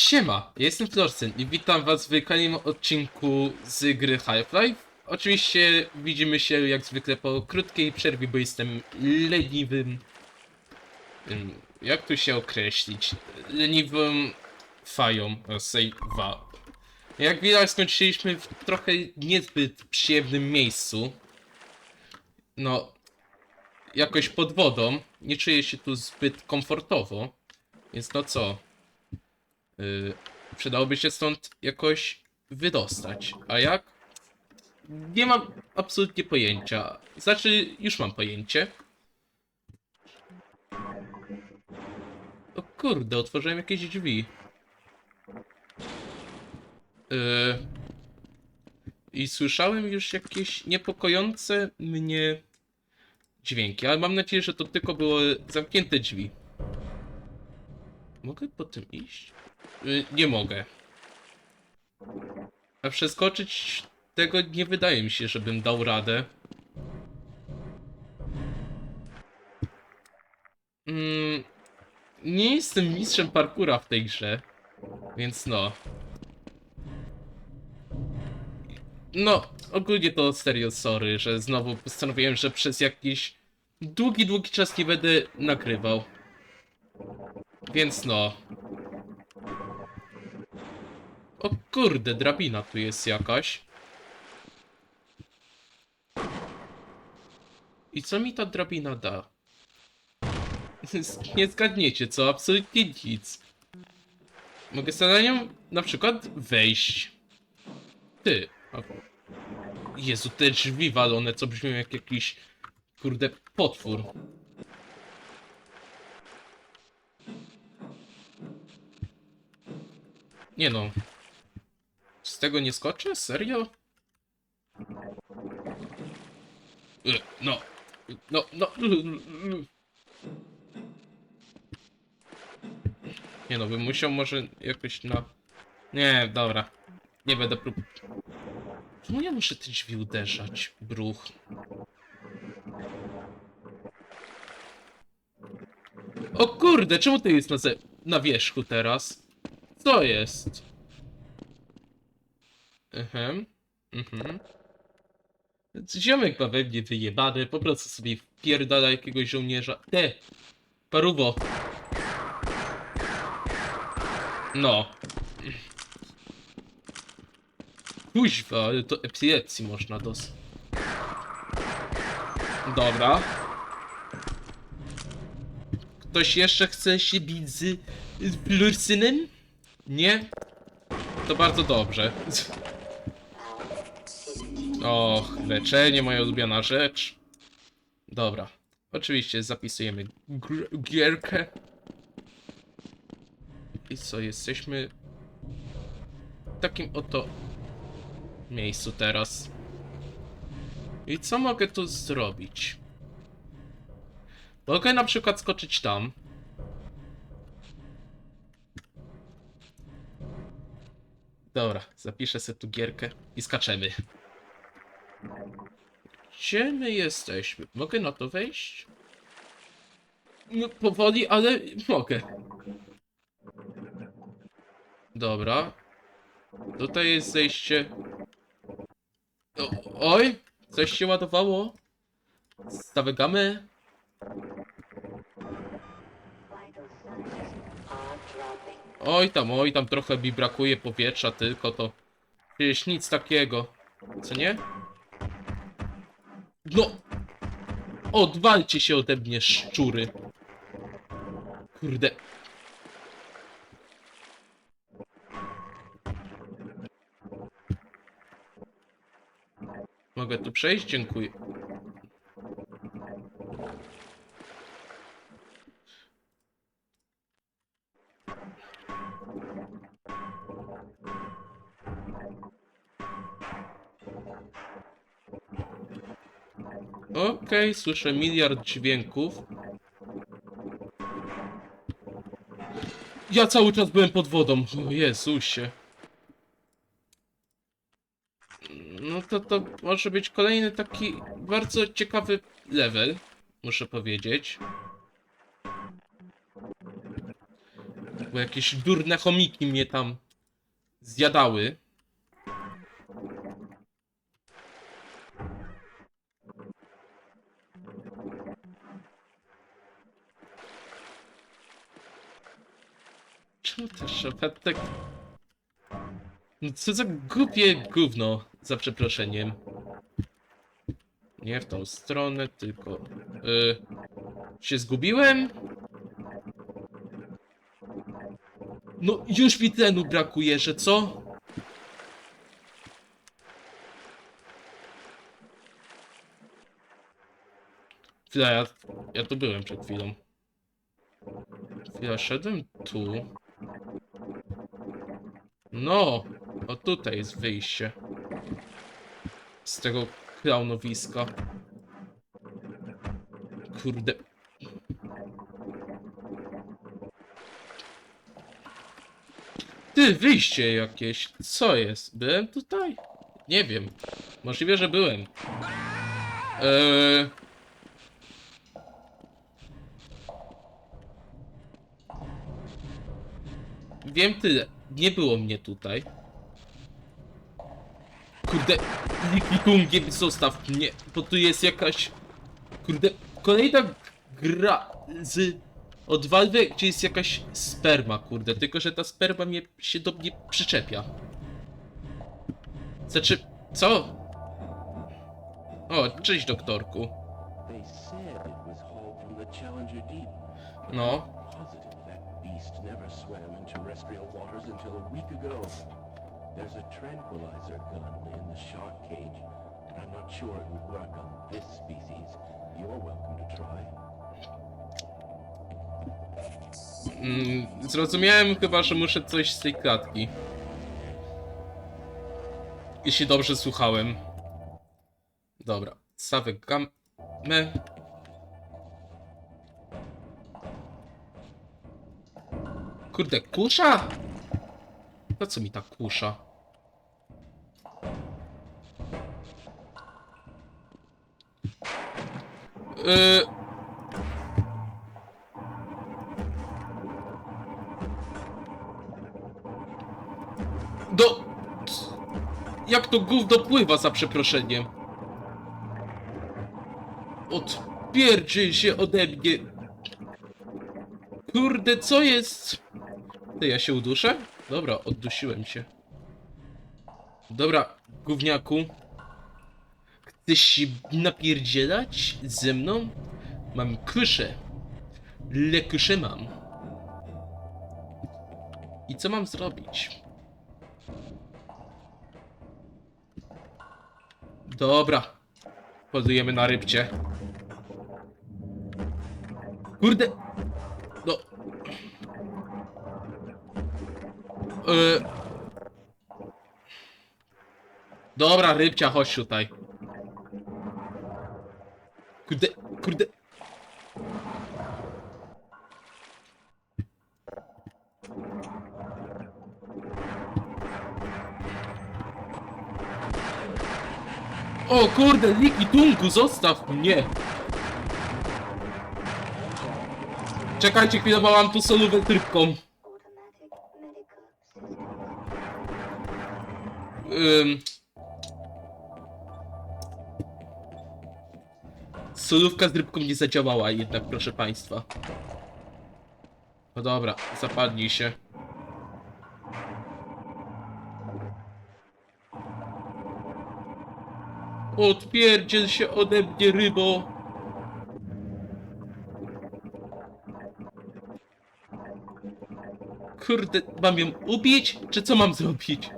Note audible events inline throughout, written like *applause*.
Siema, ja jestem Florcen i witam was w kolejnym odcinku z gry Half-Life. Oczywiście widzimy się jak zwykle po krótkiej przerwie, bo jestem leniwym... ym, Jak tu się określić? Leniwym fają save'a. Jak widać skończyliśmy w trochę niezbyt przyjemnym miejscu. No, jakoś pod wodą. Nie czuję się tu zbyt komfortowo. Więc no co? Yy, przydałoby się stąd jakoś wydostać. A jak? Nie mam absolutnie pojęcia. Znaczy, już mam pojęcie. O kurde, otworzyłem jakieś drzwi. Yy, I słyszałem już jakieś niepokojące mnie dźwięki, ale mam nadzieję, że to tylko były zamknięte drzwi. Mogę po tym iść? Y, nie mogę. A przeskoczyć tego nie wydaje mi się, żebym dał radę. Mm, nie jestem mistrzem parkura w tej grze, więc no. No, ogólnie to serio sorry, że znowu postanowiłem, że przez jakiś długi, długi czas nie będę nagrywał. Więc no. O kurde, drabina tu jest jakaś. I co mi ta drabina da? *laughs* Nie zgadniecie, co? Absolutnie nic. Mogę sobie na nią na przykład wejść. Ty. Jezu, te drzwi walone, co brzmią jak jakiś kurde potwór. Nie no. Tego nie skoczę? Serio? Y, No. No, no. Nie no, bym musiał może jakoś na... Nie, dobra. Nie będę prób... Czemu ja muszę te drzwi uderzać? Bruch. O kurde, czemu to jest na, na wierzchu teraz? Co jest? Mhm. Mhm. Ziomek ma we mnie wyjebany, po prostu sobie wpierdala jakiegoś żołnierza. Te! Paruwo! No. Kuźwa, ale to epilepsji można dos... Dobra. Ktoś jeszcze chce się bić z, z Plursynem? Nie? To bardzo dobrze. Och, leczenie, moja ulubiona rzecz. Dobra. Oczywiście zapisujemy gierkę. I co, jesteśmy w takim oto miejscu teraz. I co mogę tu zrobić? Mogę na przykład skoczyć tam. Dobra, zapiszę sobie tu gierkę i skaczemy. Gdzie my jesteśmy? Mogę na to wejść? No, powoli, ale mogę. Dobra. Tutaj jest zejście. O, oj! Coś się ładowało. Stawegamy. Oj tam, oj tam trochę mi brakuje powietrza tylko to. Przecież nic takiego. Co nie? No! Odwalcie się ode mnie, szczury. Kurde. Mogę tu przejść? Dziękuję. Okej, słyszę miliard dźwięków. Ja cały czas byłem pod wodą. O Jezusie. No to to może być kolejny taki bardzo ciekawy level, muszę powiedzieć. Bo jakieś durne chomiki mnie tam zjadały. Szafatek... No co za głupie gówno, za przeproszeniem. Nie w tą stronę, tylko... Y, się zgubiłem? No już mi tlenu brakuje, że co? Chwila, ja, ja tu byłem przed chwilą. Chwila, szedłem tu. No, o tutaj jest wyjście. Z tego klaunowiska. Kurde. Ty, wyjście jakieś. Co jest? Byłem tutaj? Nie wiem. Możliwe, że byłem. Eee... Wiem tyle. Nie było mnie tutaj. Kurde, Likitungiem zostaw mnie, bo tu jest jakaś... Kurde, kolejna gra z... Od Valve, gdzie jest jakaś sperma, kurde, tylko że ta sperma mnie, się do mnie przyczepia. Znaczy, co? O, cześć doktorku. They ago. There's a tranquilizer gun in the shark cage, but I'm not sure it would work on this species. You're welcome to try. mm, zrozumiałem chyba, że muszę coś z tej klatki. Jeśli dobrze słuchałem. Dobra, Sawek gamę. Kurde, kusza? Po co mi ta kusza? Yy... Do... Jak to gówno pływa za przeproszeniem? Odpierdziej się ode mnie. Kurde, co jest? Ty, ja się uduszę? Dobra, oddusiłem się. Dobra, gówniaku. Chcesz się napierdzielać ze mną? Mam kuszę. Lekusze mam. I co mam zrobić? Dobra. Polujemy na rybcie. Kurde. No. Yy. Dobra, rybcia, chodź tutaj. Kurde, kurde. O kurde, Liki Tunku, zostaw mnie! Czekajcie chwilę, bo mam tu solówę trybką. Ym... Z rybką nie zadziałała jednak, proszę państwa. No dobra, zapadnij się. Odpierdziel się ode mnie, rybo! Kurde, mam ją ubić, czy co mam zrobić?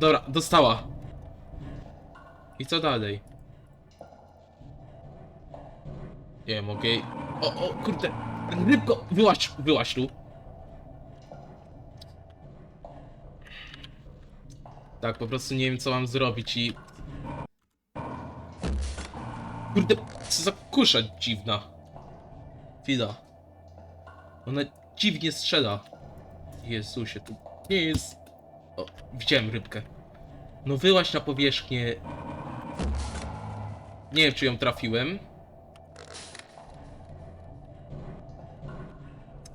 Dobra, dostała. I co dalej? Nie wiem, okej. O, o, kurde. Rybko, wyłaź, wyłaź tu. Tak, po prostu nie wiem co mam zrobić i... Kurde, co za kusza dziwna. Chwila. Ona dziwnie strzela. Jezusie, to nie jest... O, widziałem rybkę. No wyłaź na powierzchnię. Nie wiem, czy ją trafiłem.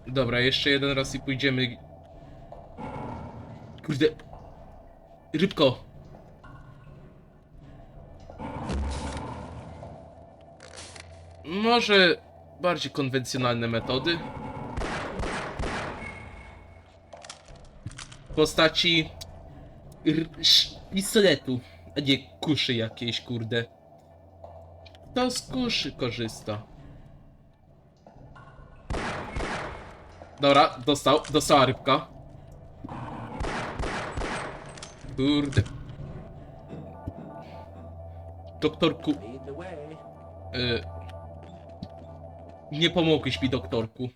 Dobra, jeszcze jeden raz i pójdziemy. Kurde. Rybko. Może bardziej konwencjonalne metody. W postaci pistoletu, a nie kuszy jakiejś, kurde. To z kuszy korzysta. Dobra, dostał, dostała rybka. Kurde. Doktorku, y, nie pomogłeś mi, doktorku.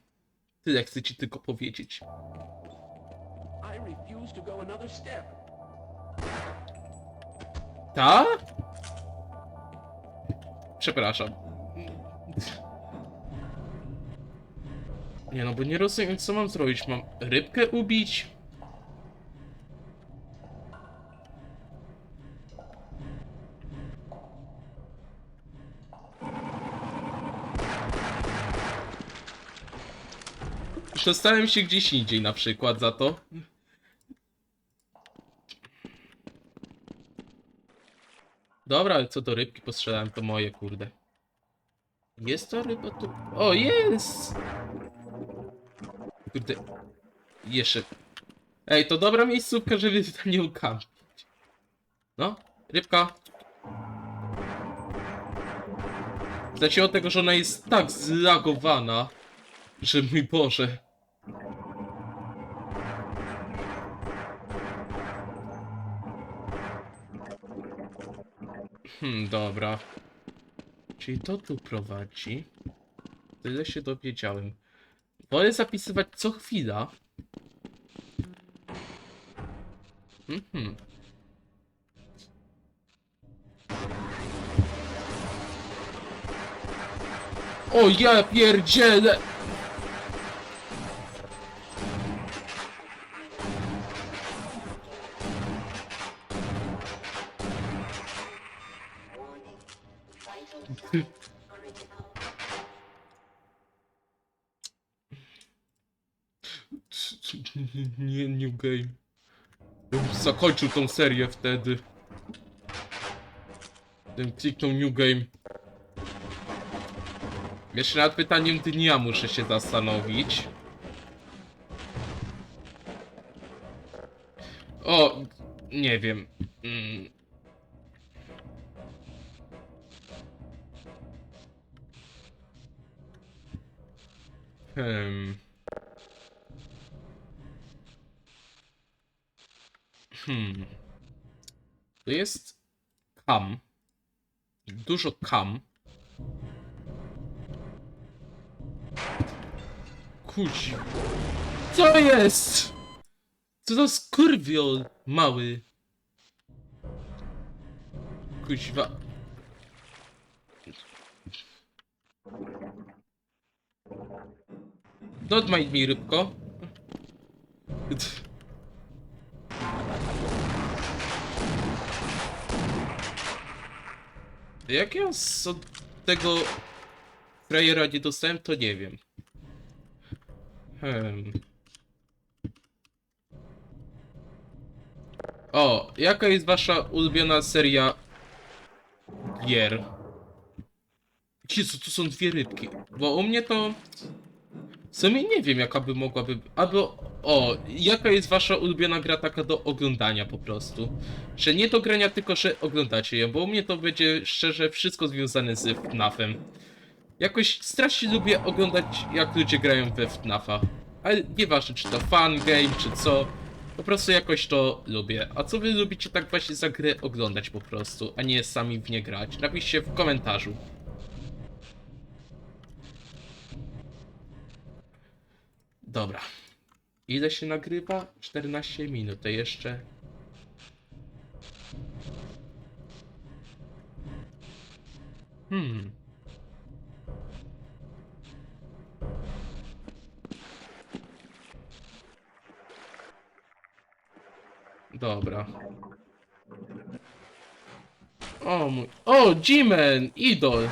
Tyle chcę ci tylko powiedzieć. Ta? Przepraszam. Nie no, bo nie rozumiem co mam zrobić. Mam rybkę ubić? Przestałem się gdzieś indziej na przykład za to. Dobra, ale co do rybki postrzelałem, to moje, kurde. Jest to ryba tu? O, jest! Kurde. Jeszcze. Ej, to dobra miejscówka, żeby tam nie ukampić. No, rybka. Zacznijmy od tego, że ona jest tak zlagowana, że mój Boże. Hmm, dobra. Czyli to tu prowadzi. Tyle się dowiedziałem. Wolę zapisywać co chwila. Mhm. O ja pierdzielę! *laughs* Nie, New Game. Bym zakończył tą serię wtedy. Ten kliknął New Game. Jeszcze nad pytaniem dnia muszę się zastanowić. O, nie wiem. Mm. Hmm. Hmm. To jest kam. Dużo kam. Kuć. Co jest? Co za skurwiol mały. Kuźwa. Mind me, rybko. Jak ja z od tego frajera nie dostałem, to nie wiem. Hmm. O, jaka jest wasza ulubiona seria gier? Jezu, tu są dwie rybki. Bo u mnie to... W sumie nie wiem, jaka by mogłaby... Albo... O, jaka jest wasza ulubiona gra taka do oglądania po prostu? Że nie do grania, tylko że oglądacie ją, bo u mnie to będzie szczerze wszystko związane z FNAF-em. Jakoś strasznie lubię oglądać, jak ludzie grają we FNAF-a. Ale nieważne, czy to fan game, czy co. Po prostu jakoś to lubię. A co wy lubicie tak właśnie za grę oglądać po prostu, a nie sami w nie grać? Napiszcie w komentarzu. Dobra. Ile się nagrywa? 14 minut, to jeszcze... Hmm. Dobra. O mój... O, Jimen! Idol!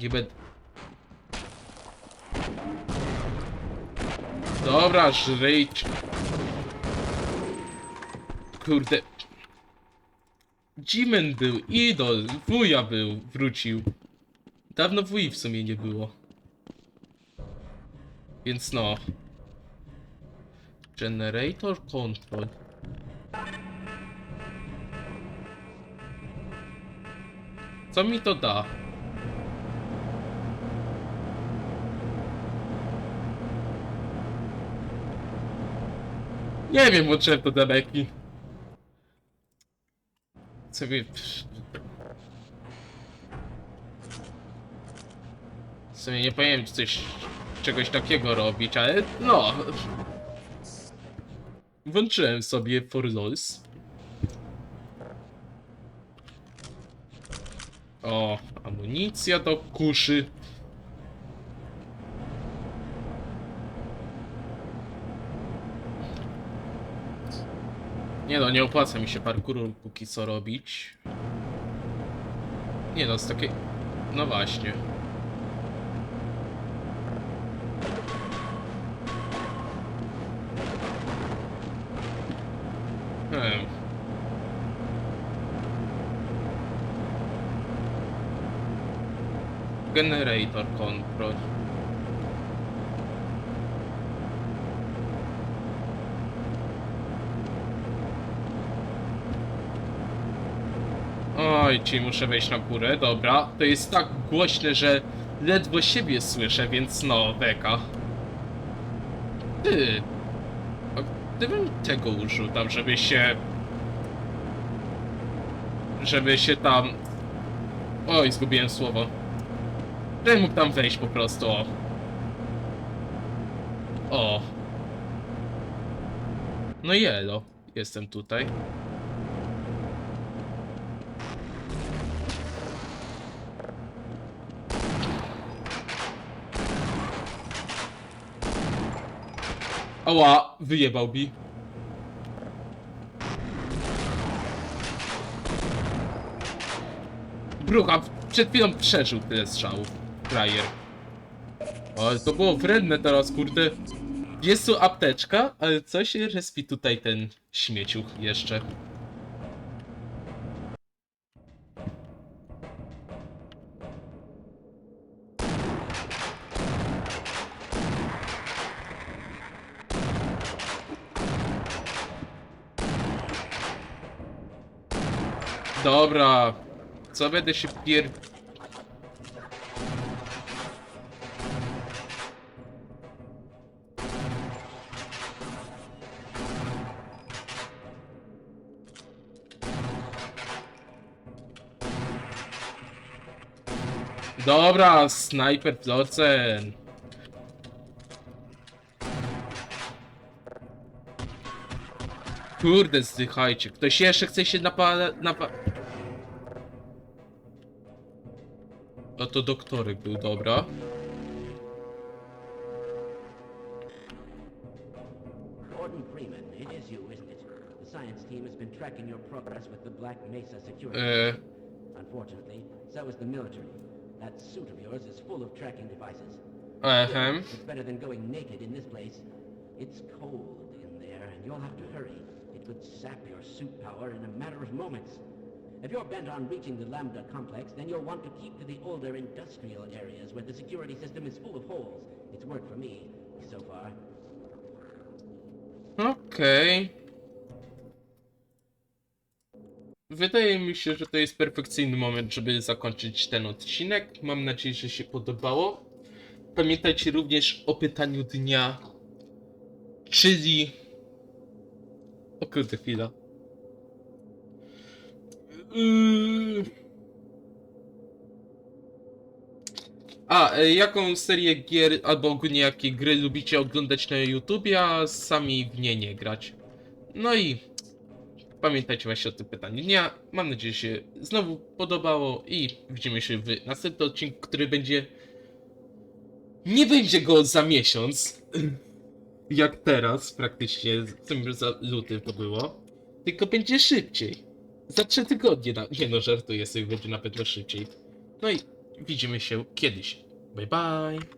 Będę... Dobra, żryjcie. Kurde. Jimen był, idol, wuja był, wrócił. Dawno wuj w sumie nie było. Więc no. Generator control. Co mi to da? Nie wiem, włączyłem to demeki. Sobie... W sumie nie powiem coś, czegoś takiego robić, ale no. Włączyłem sobie for lols. O, amunicja do kuszy. Nie no, nie opłaca mi się parkouru póki co robić. Nie no, z takiej... No właśnie. Hmm. Generator control. Oj, ci muszę wejść na górę, dobra. To jest tak głośne, że ledwo siebie słyszę, więc no, beka. Ty. A gdybym tego użył tam, żeby się... Żeby się tam... Oj, zgubiłem słowo. Żebym mógł tam wejść po prostu, o. O. No jelo. Jestem tutaj. Ała, wyjebał mi. Brucha, przed chwilą przeżył tyle strzałów. Frajer. Ale to było wredne teraz, kurde. Jest tu apteczka, ale co się respi tutaj ten śmieciuch jeszcze? Dobra. Co będę się pier... Dobra, snajper Florcen. Kurde, zdychajcie. Ktoś jeszcze chce się napala... Napa... No to doktorek był, dobra. Gordon Freeman, it is you, isn't it? The science team has been tracking your progress with the Black Mesa security. Eee, Unfortunately, so is the military. That suit of yours is full of tracking devices. ehem. It's better than going naked in this place. It's cold in there, and you'll have to hurry. It could sap your suit power in a matter of moments. If you're bent on reaching the Lambda complex, then you'll want to keep to the older industrial areas where the security system is full of holes. It's worked for me, so far. Okej. Wydaje mi się, że to jest perfekcyjny moment, żeby zakończyć ten odcinek. Mam nadzieję, że się podobało. Pamiętajcie również o pytaniu dnia, czyli... O kurde, chwila. Yy... A, e, jaką serię gier albo ogólnie jakie gry lubicie oglądać na YouTubie, a sami w nie nie grać? No i pamiętajcie właśnie o tym pytaniu dnia. Mam nadzieję, że się znowu podobało i widzimy się w następnym odcinku, który będzie Nie będzie go za miesiąc, jak teraz praktycznie, z tym za luty to było, tylko będzie szybciej. Za trzy tygodnie, na... nie no, żartuję sobie, będzie na pewno szybciej. No i widzimy się kiedyś. Bye bye.